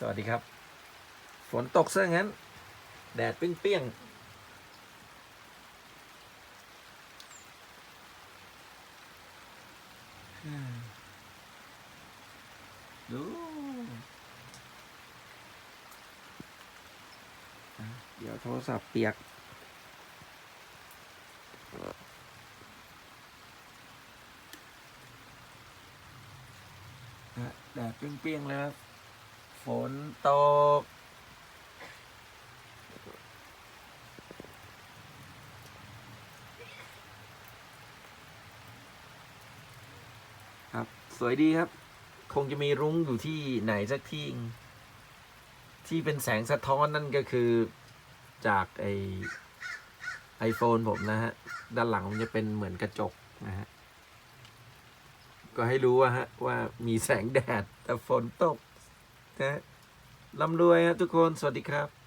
สวัสดีครับ ฝนตกซะงั้น แดดเปรี้ยงๆอืมดูอะเดี๋ยวโทรศัพท์เปียกนะแดดเปรี้ยงๆเลยครับฝ นตก ครับ สวยดีครับ คงจะมีรุ้งอยู่ที่ไหนสักที่ ที่เป็นแสงสะท้อนนั่นก็คือจากไอไอโฟนผมนะฮะ ด้านหลังมันจะเป็นเหมือนกระจกนะฮะ ก็ให้รู้ว่าฮะว่ามีแสงแดดแต่ฝนตก นะร่ำรวยฮะทุกคนสวัสดีครับ